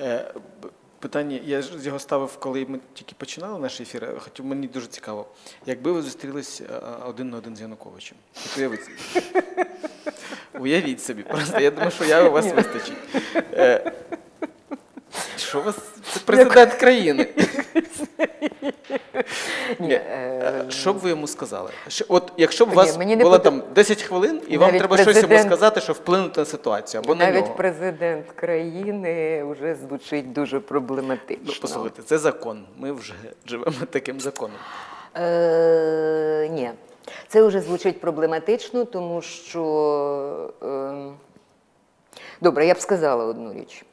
Е, Питання, я ж його ставив, коли ми тільки починали наш ефір. е, Хоча мені дуже цікаво. Якби ви зустрілись е, один на один з Януковичем, уявіть, уявіть собі, просто я думаю, що я у вас вистачить. Що у вас? Це президент країни. Ні, е, Що б ви йому сказали? От якщо б у Ні, вас мені не було там 10 хвилин, і вам Навіть треба щось йому президент- сказати, щоб вплинути на ситуацію, або на Навіть нього. президент країни вже звучить дуже проблематично. Ну, послухайте, це закон. Ми вже живемо таким законом. Е, ні, це вже звучить проблематично, тому що. Е, добре, я б сказала одну річ.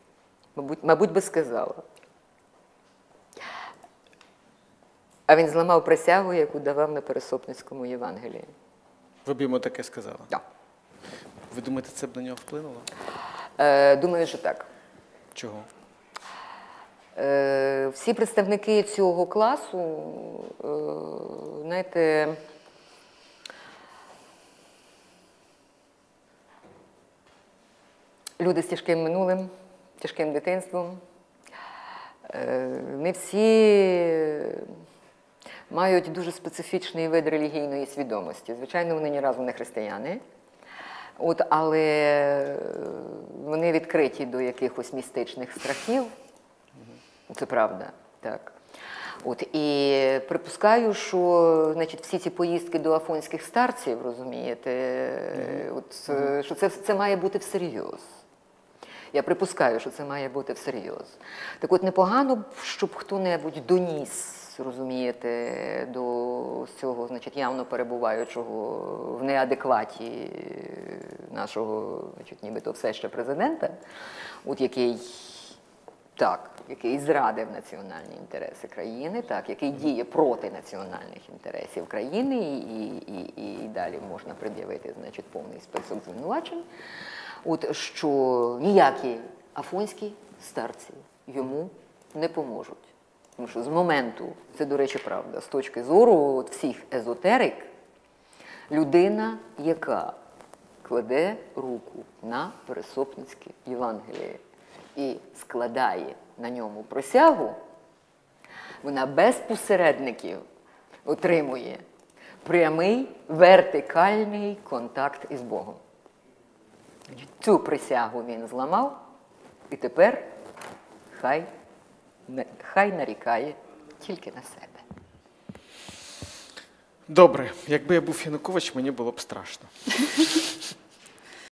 Мабуть, мабуть, би сказала. А він зламав присягу, яку давав на Пересопницькому Євангелії. Ви б йому таке сказали. Так. Ви думаєте, це б на нього вплинуло? Е, думаю, що так. Чого? Е, всі представники цього класу, е, знаєте, люди з тяжким минулим, тяжким дитинством. Е, не всі мають дуже специфічний вид релігійної свідомості. Звичайно, вони ні разу не християни. От, але вони відкриті до якихось містичних страхів. Це правда, так. От, і припускаю, що значить, всі ці поїздки до афонських старців, розумієте, от, е, що це, це має бути всерйоз. Я припускаю, що це має бути всерйоз. Так от непогано, б, щоб хто-небудь доніс, розумієте, до цього, значить, явно перебуваючого в неадекваті нашого, значить, нібито все ще президента, от який так, який зрадив національні інтереси країни, так, який діє проти національних інтересів країни, і, і, і, і далі можна пред'явити значить, повний список звинувачень. От що ніякі афонські старці йому не поможуть. Тому що з моменту, це, до речі, правда, з точки зору от всіх езотерик, людина, яка кладе руку на Пересопницьке Євангеліє і складає на ньому присягу, вона без посередників отримує прямий вертикальний контакт із Богом. Цю присягу він зламав, і тепер хай, хай нарікає тільки на себе. Добре, якби я був Янукович, мені було б страшно.